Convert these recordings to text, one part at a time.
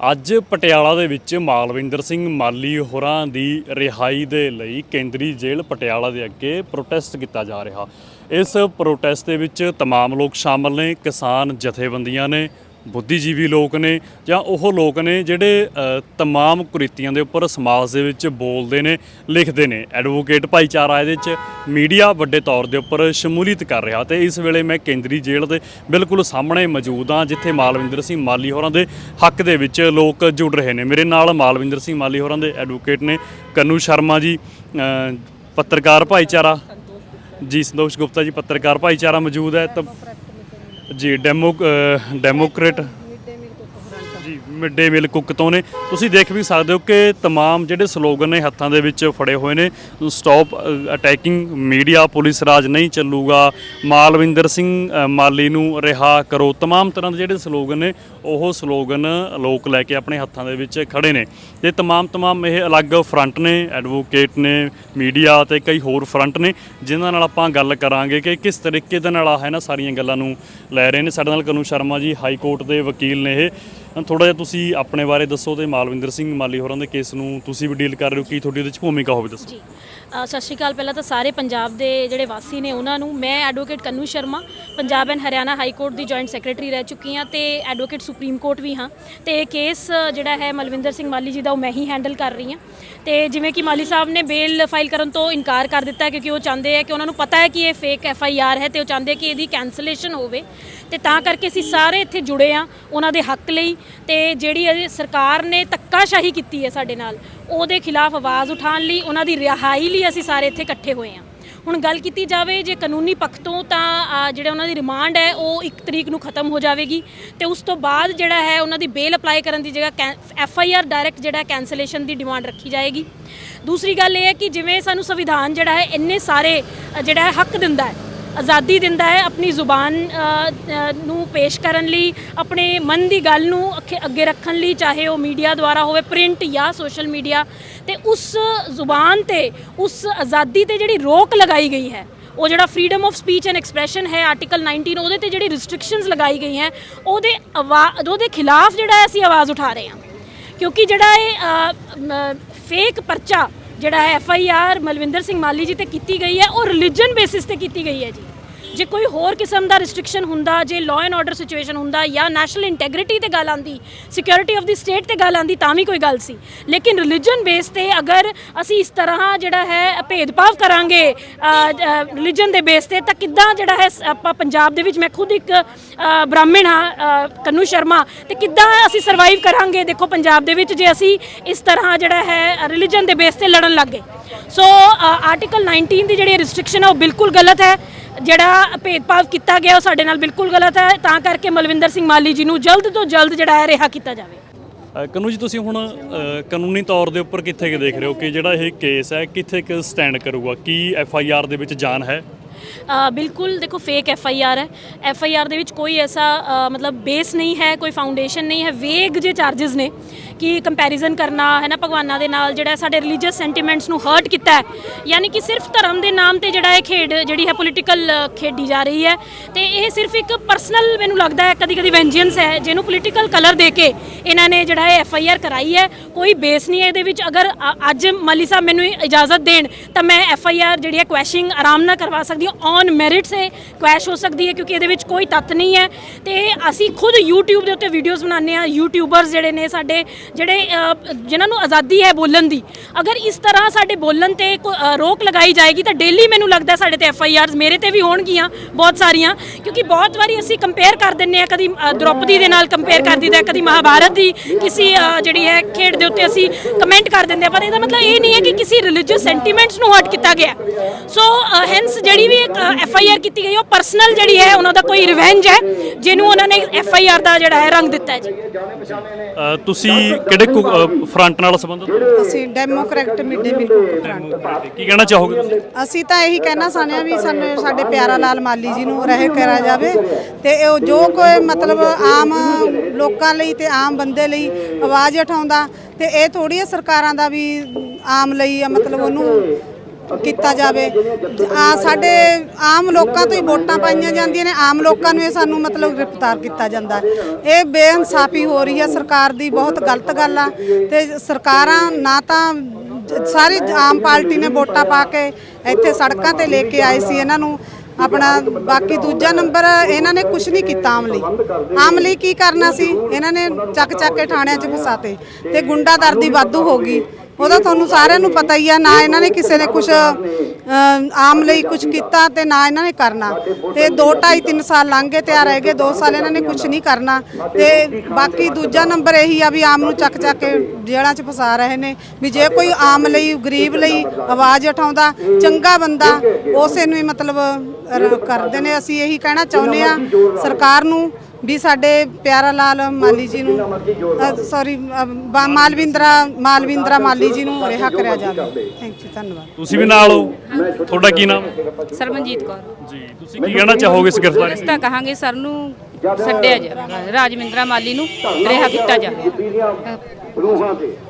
ਅੱਜ ਪਟਿਆਲਾ ਦੇ ਵਿੱਚ ਮਾਲਵਿੰਦਰ ਸਿੰਘ ਮਾਲੀ ਹੋਰਾਂ ਦੀ ਰਿਹਾਈ ਦੇ ਲਈ ਕੇਂਦਰੀ ਜੇਲ੍ਹ ਪਟਿਆਲਾ ਦੇ ਅੱਗੇ ਪ੍ਰੋਟੈਸਟ ਕੀਤਾ ਜਾ ਰਿਹਾ ਇਸ ਪ੍ਰੋਟੈਸਟ ਦੇ ਵਿੱਚ तमाम ਲੋਕ ਸ਼ਾਮਲ ਨੇ ਕਿਸਾਨ ਜਥੇਬੰਦੀਆਂ ਨੇ ਬੁੱਧੀਜੀਵੀ ਲੋਕ ਨੇ ਜਾਂ ਉਹ ਲੋਕ ਨੇ ਜਿਹੜੇ ਅ, तमाम ਕੁਰੀਤੀਆਂ ਦੇ ਉੱਪਰ ਸਮਾਜ ਦੇ ਵਿੱਚ ਬੋਲਦੇ ਨੇ ਲਿਖਦੇ ਨੇ ਐਡਵੋਕੇਟ ਭਾਈਚਾਰਾ ਇਹਦੇ ਵਿੱਚ ਮੀਡੀਆ ਵੱਡੇ ਤੌਰ ਦੇ ਉੱਪਰ ਸ਼ਮੂਲੀਅਤ ਕਰ ਰਿਹਾ ਤੇ ਇਸ ਵੇਲੇ ਮੈਂ ਕੇਂਦਰੀ ਜੇਲ੍ਹ ਦੇ ਬਿਲਕੁਲ ਸਾਹਮਣੇ ਮੌਜੂਦ ਹਾਂ ਜਿੱਥੇ ਮਾਲਵਿੰਦਰ ਸਿੰਘ ਮਾਲੀ ਹੋਰਾਂ ਦੇ ਹੱਕ ਦੇ ਵਿੱਚ ਲੋਕ ਜੁੜ ਰਹੇ ਨੇ ਮੇਰੇ ਨਾਲ ਮਾਲਵਿੰਦਰ ਸਿੰਘ ਮਾਲੀ ਹੋਰਾਂ ਦੇ ਐਡਵੋਕੇਟ ਨੇ ਕੰਨੂ ਸ਼ਰਮਾ ਜੀ ਅ, ਪੱਤਰਕਾਰ ਭਾਈਚਾਰਾ ਜੀ ਸੰਤੋਸ਼ ਗੁਪਤਾ ਜੀ ਪੱਤਰਕਾਰ ਭਾਈਚਾਰਾ ਮੌਜੂਦ ਹੈ ਤਾਂ ਜੀ demo democrat mid day meal cook ਤੋਂ ਨੇ ਤੁਸੀਂ ਦੇਖ ਵੀ ਸਕਦੇ ਹੋ ਕਿ तमाम ਜਿਹੜੇ ਸਲੋਗਨ ਨੇ ਹੱਥਾਂ ਦੇ ਵਿੱਚ ਫੜੇ ਹੋਏ ਨੇ ਸਟਾਪ ਅਟੈਕਿੰਗ ਮੀਡੀਆ ਪੁਲਿਸ ਰਾਜ ਨਹੀਂ ਚੱਲੂਗਾ ਮਾਲਵਿੰਦਰ ਸਿੰਘ ਅ, ਮਾਲੀ ਨੂੰ ਰਿਹਾ ਕਰੋ तमाम ਤਰ੍ਹਾਂ ਦੇ ਜਿਹੜੇ ਸਲੋਗਨ ਨੇ ਉਹ ਸਲੋਗਨ ਲੋਕ ਲੈ ਕੇ ਆਪਣੇ ਹੱਥਾਂ ਦੇ ਵਿੱਚ ਖੜੇ ਨੇ ਤੇ तमाम तमाम ਇਹ ਅਲੱਗ ਫਰੰਟ ਨੇ ਐਡਵੋਕੇਟ ਨੇ ਮੀਡੀਆ ਤੇ ਕਈ ਹੋਰ ਫਰੰਟ ਨੇ ਜਿਨ੍ਹਾਂ ਨਾਲ ਆਪਾਂ ਗੱਲ ਕਰਾਂਗੇ ਕਿ ਕਿਸ ਤਰੀਕੇ ਦੇ ਨਾਲ ਆ ਹੈ ਨਾ ਸਾਰੀਆਂ ਗੱਲਾਂ ਨੂੰ ਲੈ ਰਹੇ ਨੇ ਸਾਡੇ ਨਾਲ ਕਨੂ ਸ਼ਰਮਾ ਜੀ ਹਾਈ ਕੋਰਟ ਦੇ ਵਕੀਲ ਨੇ ਇਹ ਥੋੜਾ ਜਿਹਾ ਤੁਸੀਂ ਆਪਣੇ ਬਾਰੇ ਦੱਸੋ ਤੇ ਮਾਲਵਿੰਦਰ ਸਿੰਘ ਮਾਲੀ ਹੋਰਾਂ ਦੇ ਕੇਸ ਨੂੰ ਤੁਸੀਂ ਵੀ ਡੀਲ ਕਰ ਰਹੇ ਹੋ, ਕੀ ਤੁਹਾਡੀ ਉਹਦੇ ਵਿੱਚ ਭੂਮਿਕਾ ਹੋਵੇ ਦੱਸੋ। ਜੀ। ਸਤਿ ਸ਼੍ਰੀ ਅਕਾਲ ਪਹਿਲਾਂ ਤਾਂ ਸਾਰੇ ਪੰਜਾਬ ਦੇ ਜਿਹੜੇ ਵਾਸੀ ਨੇ ਉਹਨਾਂ ਨੂੰ ਮੈਂ advocate Kannu Sharma, Punjab and Haryana high court the joint secretary ਰਹਿ ਚੁੱਕੀ ਹਾਂ ਤੇ ਐਡਵੋਕੇਟ ਸੁਪਰੀਮ ਕੋਰਟ ਵੀ ਹਾਂ। ਤੇ ਇਹ ਕੇਸ ਜਿਹੜਾ ਹੈ ਮਲਵਿੰਦਰ ਸਿੰਘ ਮਾਲੀ ਜੀ ਦਾ ਉਹ ਮੈਂ ਹੀ ਹੈਂਡਲ ਕਰ ਰਹੀ ਹਾਂ। ਤੇ ਜਿਵੇਂ ਕਿ ਮਾਲੀ ਸਾਹਿਬ ਨੇ ਬੇਲ ਫਾਈਲ ਕਰਨ ਤੋਂ ਇਨਕਾਰ ਕਰ ਦਿੱਤਾ ਕਿਉਂਕਿ ਉਹ ਚਾਹੁੰਦੇ ਹੈ ਕਿ ਉਹਨਾਂ ਨੂੰ ਪਤਾ ਹੈ ਕਿ ਇਹ ਫੇਕ ਐਫ ਆਈ ਆਰ ਹੈ ਤੇ ਉਹ ਚਾਹੁੰਦੇ ਕਿ ਇਹਦੀ ਕੈਂਸਲੇਸ਼ਨ ਹੋਵੇ। ਤੇ ਤਾਂ ਕਰਕੇ ਅਸੀਂ ਸਾਰੇ ਇੱਥੇ ਜੁੜੇ ਆ ਉਹਨਾਂ ਦੇ ਹੱਕ ਲਈ ਤੇ ਜਿਹੜੀ ਸਰਕਾਰ ਨੇ ਧੱਕਾਸ਼ਾਹੀ ਕੀਤੀ ਹੈ ਸਾਡੇ ਨਾਲ, ਉਹਦੇ ਖਿਲਾਫ ਆਵਾਜ਼ ਉਠਾਉਣ ਲਈ, ਉਹਨਾਂ ਦੀ ਰਿਹਾਈ ਲਈ ਅਸੀਂ ਸਾਰੇ ਇੱਥੇ ਇਕੱਠੇ ਹੋਏ ਹਾਂ। ਹੁਣ ਗੱਲ ਕੀਤੀ ਜਾਵੇ ਜੇ ਕਾਨੂੰਨੀ ਪੱਖ ਤੋਂ ਤਾਂ ਅ, ਜਿਹੜਾ ਉਹਨਾਂ ਦੀ ਰਿਮਾਂਡ ਹੈ ਉਹ 1 ਤਰੀਕ ਨੂੰ ਖਤਮ ਹੋ ਜਾਵੇਗੀ। ਤੇ ਉਸ ਤੋਂ ਬਾਅਦ ਜਿਹੜਾ ਹੈ ਉਹਨਾਂ ਦੀ ਬੇਲ ਅਪਲਾਈ ਕਰਨ ਦੀ ਜਗ੍ਹਾ ਐਫ ਆਈ ਆਰ ਡਾਇਰੈਕਟ ਜਿਹੜਾ ਕੈਂਸਲੇਸ਼ਨ ਦੀ ਡਿਮਾਂਡ ਰੱਖੀ ਜਾਏਗੀ। ਦੂਸਰੀ ਗੱਲ ਇਹ ਹੈ ਕਿ ਜਿਵੇਂ ਸਾਨੂੰ ਸੰਵਿਧਾਨ ਜਿਹੜਾ ਹੈ ਇੰਨੇ ਸਾਰੇ ਜਿਹੜਾ ਹੈ ਹੱਕ ਦਿੰਦਾ ਹੈ ਆਜ਼ਾਦੀ ਦਿੰਦਾ ਹੈ ਆਪਣੀ ਜ਼ੁਬਾਨ ਨੂੰ ਪੇਸ਼ ਕਰਨ ਲਈ ਆਪਣੇ ਮਨ ਦੀ ਗੱਲ ਨੂੰ ਅੱਖੇ- ਅੱਗੇ ਰੱਖਣ ਲਈ ਚਾਹੇ ਉਹ ਮੀਡੀਆ ਦੁਆਰਾ ਹੋਵੇ ਪ੍ਰਿੰਟ ਜਾਂ ਸੋਸ਼ਲ ਮੀਡੀਆ ਤੇ ਉਸ ਜ਼ੁਬਾਨ ਤੇ, ਉਸ ਆਜ਼ਾਦੀ ਤੇ ਜਿਹੜੀ ਰੋਕ ਲਗਾਈ ਗਈ ਹੈ, ਉਹ ਜਿਹੜਾ freedom of speech and expression ਹੈ ਆਰਟੀਕਲ 19 ਉਹਦੇ ਤੇ ਜਿਹੜੀ ਰਿਸਟ੍ਰਿਕਸ਼ਨਸ ਲਗਾਈ ਗਈ ਹੈ, ਉਹਦੇ ਆਵਾ- ਉਹਦੇ ਖਿਲਾਫ ਜਿਹੜਾ ਹੈ ਅਸੀਂ ਆਵਾਜ਼ ਉਠਾ ਰਹੇ ਹਾਂ। ਕਿਉਂਕਿ ਜਿਹੜਾ ਇਹ ਫੇਕ ਪਰਚਾ ਜਿਹੜਾ ਹੈ F I R Malvinder Singh Mali ji ਤੇ ਕੀਤੀ ਗਈ ਹੈ, ਉਹ ਰਿਲੀਜਨ ਬੇਸਿਸ ਤੇ ਕੀਤੀ ਗਈ ਹੈ ਜੀ। ਜੇ ਕੋਈ ਹੋਰ ਕਿਸਮ ਦਾ ਰਿਸਟ੍ਰਿਕਸ਼ਨ ਹੁੰਦਾ ਜੇ ਲਾਅ ਐਂਡ ਆਰਡਰ ਸਿਚੁਏਸ਼ਨ ਹੁੰਦਾ ਜਾਂ ਨੈਸ਼ਨਲ ਇੰਟੈਗ੍ਰਿਟੀ ਤੇ ਗੱਲ ਆਂਦੀ ਸਿਕਿਉਰਿਟੀ ਆਫ ਦੀ ਸਟੇਟ ਤੇ ਗੱਲ ਆਂਦੀ ਤਾਂ ਵੀ ਕੋਈ ਗੱਲ ਸੀ। ਲੇਕਿਨ ਰਿਲੀਜਨ ਬੇਸ ਤੇ ਅਗਰ ਅਸੀਂ ਇਸ ਤਰ੍ਹਾਂ ਜਿਹੜਾ ਹੈ ਭੇਦਭਾਵ ਕਰਾਂਗੇ ਰਿਲੀਜਨ ਦੇ ਬੇਸ ਤੇ ਤਾਂ ਕਿੱਦਾਂ ਜਿਹੜਾ ਹੈ ਆਪਾਂ ਪੰਜਾਬ ਦੇ ਵਿੱਚ ਮੈਂ ਖੁਦ ਇੱਕ ਅ, ਬ੍ਰਾਹਮਣ ਹਾਂ ਅ, ਕੰਨੂ ਸ਼ਰਮਾ ਤੇ ਕਿੱਦਾਂ ਅਸੀਂ ਸਰਵਾਈਵ ਕਰਾਂਗੇ? ਦੇਖੋ ਪੰਜਾਬ ਦੇ ਵਿੱਚ ਜੇ ਅਸੀਂ ਇਸ ਤਰ੍ਹਾਂ ਜਿਹੜਾ ਹੈ ਰਿਲੀਜਨ ਦੇ ਬੇਸ ਤੇ ਲੜਨ ਲੱਗ ਗਏ। ਸੋ ਆਰਟੀਕਲ 19 ਦੀ ਜਿਹੜੀ ਰਿਸਟ੍ਰਿਕਸ਼ਨ ਹੈ ਉਹ ਬਿਲਕੁਲ ਗਲਤ ਹੈ। ਜਿਹੜਾ ਭੇਦਭਾਵ ਕੀਤਾ ਗਿਆ ਉਹ ਸਾਡੇ ਨਾਲ ਬਿਲਕੁਲ ਗਲਤ ਹੈ। ਤਾਂ ਕਰਕੇ ਮਲਵਿੰਦਰ ਸਿੰਘ ਮਾਲੀ ਜੀ ਨੂੰ ਜਲਦ ਤੋਂ ਜਲਦ ਜਿਹੜਾ ਹੈ ਰਿਹਾ ਕੀਤਾ ਜਾਵੇ। ਅ, ਕਨੂ ਜੀ ਤੁਸੀਂ ਹੁਣ ਕਾਨੂੰਨੀ ਤੌਰ ਦੇ ਉੱਪਰ ਕਿੱਥੇ ਕਿ ਦੇਖ ਰਹੇ ਹੋ ਕਿ ਜਿਹੜਾ ਇਹ ਕੇਸ ਹੈ ਕਿੱਥੇ ਕਿ ਸਟੈਂਡ ਕਰੂਗਾ? ਕੀ ਐਫ ਆਈ ਆਰ ਦੇ ਵਿੱਚ ਜਾਨ ਹੈ? ਬਿਲਕੁਲ ਦੇਖੋ ਫੇਕ ਐਫ ਆਈ ਆਰ ਹੈ। ਐਫ ਆਈ ਆਰ ਦੇ ਵਿੱਚ ਕੋਈ ਐਸਾ ਮਤਲਬ ਬੇਸ ਨਹੀਂ ਹੈ, ਕੋਈ ਫਾਊਂਡੇਸ਼ਨ ਨਹੀਂ ਹੈ। ਵੇਗ ਜੇ ਚਾਰजेस ਨੇ ਕਿ ਕੰਪੈਰੀਜ਼ਨ ਕਰਨਾ, ਹੈ ਨਾ, ਭਗਵਾਨਾਂ ਦੇ ਨਾਲ ਜਿਹੜਾ ਸਾਡੇ ਰਿਲੀਜੀਅਸ ਸੈਂਟੀਮੈਂਟਸ ਨੂੰ ਹਰਟ ਕੀਤਾ ਹੈ। ਯਾਨੀ ਕਿ ਸਿਰਫ ਧਰਮ ਦੇ ਨਾਮ ਤੇ ਜਿਹੜਾ ਇਹ ਖੇਡ, ਜਿਹੜੀ ਹੈ ਪੋਲੀਟੀਕਲ ਖੇਡੀ ਜਾ ਰਹੀ ਹੈ। ਤੇ ਇਹ ਸਿਰਫ ਇੱਕ ਪਰਸਨਲ ਮੈਨੂੰ ਲੱਗਦਾ ਹੈ ਕਦੀ ਕਦੀ ਵੈਂਜੈਂਸ ਹੈ, ਜਿਹਨੂੰ ਪੋਲੀਟੀਕਲ ਕਲਰ ਦੇ ਕੇ ਇਹਨਾਂ ਨੇ ਜਿਹੜਾ ਇਹ ਐਫ ਆਈ ਆਰ ਕਰਾਈ ਹੈ। ਕੋਈ ਬੇਸ ਨਹੀਂ ਹੈ ਇਹਦੇ ਵਿੱਚ। ਅਗਰ ਅੱਜ ਮਲੀ ਸਾਹਿਬ ਮੈਨੂੰ ਇਜਾਜ਼ਤ ਦੇਣ, ਤਾਂ ਮੈਂ ਐਫ ਆਈ ਆਰ ਜਿਹੜੀ ਹੈ ਕੁਐਸ਼ਿੰਗ ਆਰਾਮ ਨਾਲ ਕਰਵਾ ਸਕਦੀ ਔਨ ਮੈਰਿਟਸ ਹੈ ਕੁਐਸ਼ ਹੋ ਸਕਦੀ ਹੈ ਕਿਉਂਕਿ ਇਹਦੇ ਵਿੱਚ ਕੋਈ ਤੱਥ ਨਹੀਂ ਹੈ। ਤੇ ਅਸੀਂ ਖੁਦ YouTube ਦੇ ਉੱਤੇ ਵੀਡੀਓਜ਼ ਬਣਾਉਂਦੇ ਆ ਯੂਟਿਊਬਰਸ ਜਿਹੜੇ ਨੇ ਸਾਡੇ ਜਿਹੜੇ ਅ, ਜਿਨ੍ਹਾਂ ਨੂੰ ਆਜ਼ਾਦੀ ਹੈ ਬੋਲਣ ਦੀ। ਅਗਰ ਇਸ ਤਰ੍ਹਾਂ ਸਾਡੇ ਬੋਲਣ ਤੇ ਕੋ- ਰੋਕ ਲਗਾਈ ਜਾਏਗੀ ਤਾਂ ਡੇਲੀ ਮੈਨੂੰ ਲੱਗਦਾ ਸਾਡੇ ਤੇ ਐਫ ਆਈ ਆਰਸ ਮੇਰੇ ਤੇ ਵੀ ਹੋਣਗੀਆਂ ਬਹੁਤ ਸਾਰੀਆਂ। ਕਿਉਂਕਿ ਬਹੁਤ ਵਾਰੀ ਅਸੀਂ ਕੰਪੇਅਰ ਕਰ ਦਿੰਨੇ ਆ ਕਦੀ ਦ੍ਰੋਪਦੀ ਦੇ ਨਾਲ ਕੰਪੇਅਰ ਕਰ ਦਿੰਦੇ ਆ ਕਦੀ ਮਹਾਭਾਰਤ ਦੀ ਕਿਸੇ ਜਿਹੜੀ ਹੈ ਖੇਡ ਦੇ ਉੱਤੇ ਅਸੀਂ ਕਮੈਂਟ ਕਰ ਦਿੰਦੇ ਆ ਪਰ ਇਹਦਾ ਮਤਲਬ ਇਹ ਨਹੀਂ ਹੈ ਕਿ ਕਿਸੇ ਰਿਲੀਜੀਅਸ ਸੈਂਟੀਮੈਂਟਸ ਨੂੰ ਹਰਟ ਕੀਤਾ ਗਿਆ। ਸੋ ਹੈਂਸ ਜਿਹੜੀ ਵੀ ਐਫ ਆਈ ਆਰ ਕੀਤੀ ਗਈ ਉਹ ਪਰਸਨਲ ਜਿਹੜੀ ਹੈ ਉਹਨਾਂ ਦਾ ਕੋਈ ਰਿਵੈਂਜ ਹੈ ਜਿਹਨੂੰ ਉਹਨਾਂ ਨੇ ਐਫ ਆਈ ਆਰ ਦਾ ਜਿਹੜਾ ਹੈ ਰੰਗ ਦਿੱਤਾ ਹੈ ਜੀ। ਅ, ਤੁਸੀਂ ਕਿਹੜੇ ਫਰੰਟ ਨਾਲ ਸੰਬੰਧਿਤ ਹੋ? ਅਸੀਂ ਡੈਮੋਕ੍ਰੈਟ ਮਿਡੇ ਮਿਲ ਫਰੰਟ ਕੀ ਕਹਿਣਾ ਚਾਹੋਗੇ ਤੁਸੀਂ? ਅਸੀਂ ਤਾਂ ਇਹੀ ਕਹਿਣਾ ਚਾਹੁੰਦੇ ਵੀ ਸਾਨੂੰ ਸਾਡੇ ਪਿਆਰਾ ਲਾਲ ਮਾਲੀ ਜੀ ਨੂੰ ਰਹਿ ਕਰਿਆ ਜਾਵੇ ਤੇ ਉਹ ਜੋ ਕੋਈ ਮਤਲਬ ਆਮ ਲੋਕਾਂ ਲਈ ਤੇ ਆਮ ਬੰਦੇ ਲਈ ਆਵਾਜ਼ ਉਠਾਉਂਦਾ ਤੇ ਇਹ ਥੋੜੀ ਸਰਕਾਰਾਂ ਦਾ ਵੀ ਆਮ ਲਈ ਆ ਮਤਲਬ ਉਹਨੂੰ ਕੀਤਾ ਜਾਵੇ। ਆ ਸਾਡੇ ਆਮ ਲੋਕਾਂ ਤੋਂ ਹੀ ਵੋਟਾਂ ਪਾਈਆਂ ਜਾਂਦੀਆਂ ਨੇ। ਆਮ ਲੋਕਾਂ ਨੂੰ ਇਹ ਸਾਨੂੰ ਮਤਲਬ ਗ੍ਰਿਫਤਾਰ ਕੀਤਾ ਜਾਂਦਾ। ਇਹ ਬੇਇਨਸਾਫੀ ਹੋ ਰਹੀ ਹੈ। ਸਰਕਾਰ ਦੀ ਬਹੁਤ ਗਲਤ ਗੱਲ ਆ। ਤੇ ਸਰਕਾਰਾਂ ਨਾ ਤਾਂ ਸਾਰੀ ਆਮ ਪਾਰਟੀ ਨੇ ਵੋਟਾਂ ਪਾ ਕੇ ਇੱਥੇ ਸੜਕਾਂ ਤੇ ਲੈ ਕੇ ਆਏ ਸੀ ਇਹਨਾਂ ਨੂੰ। ਆਪਣਾ ਬਾਕੀ ਦੂਜਾ ਨੰਬਰ, ਇਹਨਾਂ ਨੇ ਕੁਝ ਨਹੀਂ ਕੀਤਾ ਆਮ ਲਈ। ਆਮ ਲਈ ਕੀ ਕਰਨਾ ਸੀ? ਇਹਨਾਂ ਨੇ ਚੱਕ ਚੱਕ ਕੇ ਥਾਣਿਆਂ 'ਚ ਫਸਾਤੇ ਤੇ ਗੁੰਡਾਗਰਦੀ ਵਾਧੂ ਹੋ ਗਈ। ਉਹਦਾ ਤੁਹਾਨੂੰ ਸਾਰਿਆਂ ਨੂੰ ਪਤਾ ਹੀ ਆ, ਨਾ ਇਹਨਾਂ ਨੇ ਕਿਸੇ ਨੇ ਕੁਝ ਆਮ ਲਈ ਕੁਝ ਕੀਤਾ ਤੇ ਨਾ ਇਹਨਾਂ ਨੇ ਕਰਨਾ। ਤੇ 2 2.5 3 ਸਾਲ ਲੰਘ ਗਏ ਤੇ ਆ ਰਹਿ ਗਏ 2 ਸਾਲ ਇਹਨਾਂ ਨੇ ਕੁਝ ਨਹੀਂ ਕਰਨਾ। ਤੇ ਬਾਕੀ ਦੂਜਾ ਨੰਬਰ ਇਹੀ ਆ ਵੀ ਆਮ ਨੂੰ ਚੱਕ ਚੱਕ ਕੇ ਜੇਲ੍ਹਾਂ 'ਚ ਫਸਾ ਰਹੇ ਨੇ। ਵੀ ਜੇ ਕੋਈ ਆਮ ਲਈ, ਗਰੀਬ ਲਈ ਆਵਾਜ਼ ਉਠਾਉਂਦਾ, ਚੰਗਾ ਬੰਦਾ ਉਸੇ ਨੂੰ ਹੀ ਮਤਲਬ ਕਰਦੇ ਨੇ। ਅਸੀਂ ਇਹੀ ਕਹਿਣਾ ਚਾਹੁੰਦੇ ਆ ਸਰਕਾਰ ਨੂੰ ਵੀ ਸਾਡੇ ਪਿਆਰਾ ਲਾਲ ਮਾਲੀ ਜੀ ਨੂੰ ਸੌਰੀ ਮਾਲਵਿੰਦਰਾ ਮਾਲਵਿੰਦਰਾ ਮਾਲੀ ਜੀ ਨੂੰ ਰਿਹਾ ਕਰਿਆ ਜਾਵੇ। ਥੈਂਕ ਯੂ ਧੰਨਵਾਦ। ਤੁਸੀਂ ਵੀ ਨਾਲ ਹੋ? ਤੁਹਾਡਾ ਕੀ ਨਾਮ? ਹੈ ਸਰਮਨਜੀਤ ਕੌਰ। ਜੀ ਤੁਸੀਂ ਕੀ ਕਹਿਣਾ ਚਾਹੋਗੇ ਇਸ ਗ੍ਰਿਫਤਾਰੀ ਇਸ ਤਾਂ ਕਹਾਂਗੇ ਸਰ ਨੂੰ ਛੱਡਿਆ ਜਾਵੇ ਰਾਜਵਿੰਦਰਾ ਮਾਲੀ ਨੂੰ ਰਿਹਾ ਕੀਤਾ ਜਾਵੇ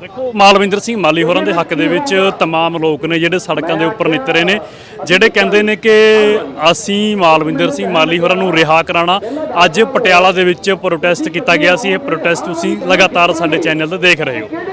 ਦੇਖੋ ਮਾਲਵਿੰਦਰ ਸਿੰਘ ਮਾਲੀ ਹੋਰਾਂ ਦੇ ਹੱਕ ਦੇ ਵਿੱਚ तमाम ਲੋਕ ਨੇ ਜਿਹੜੇ ਸੜਕਾਂ ਦੇ ਉੱਪਰ ਨਿਤਰੇ ਨੇ ਜਿਹੜੇ ਕਹਿੰਦੇ ਨੇ ਕਿ ਅਸੀਂ ਮਾਲਵਿੰਦਰ ਸਿੰਘ ਮਾਲੀ ਹੋਰਾਂ ਨੂੰ ਰਿਹਾ ਕਰਾਣਾ ਅੱਜ ਪਟਿਆਲਾ ਦੇ ਵਿੱਚ ਪ੍ਰੋਟੈਸਟ ਕੀਤਾ ਗਿਆ ਸੀ ਇਹ ਪ੍ਰੋਟੈਸਟ ਤੁਸੀਂ ਲਗਾਤਾਰ ਸਾਡੇ ਚੈਨਲ ਤੇ ਦੇਖ ਰਹੇ ਹੋ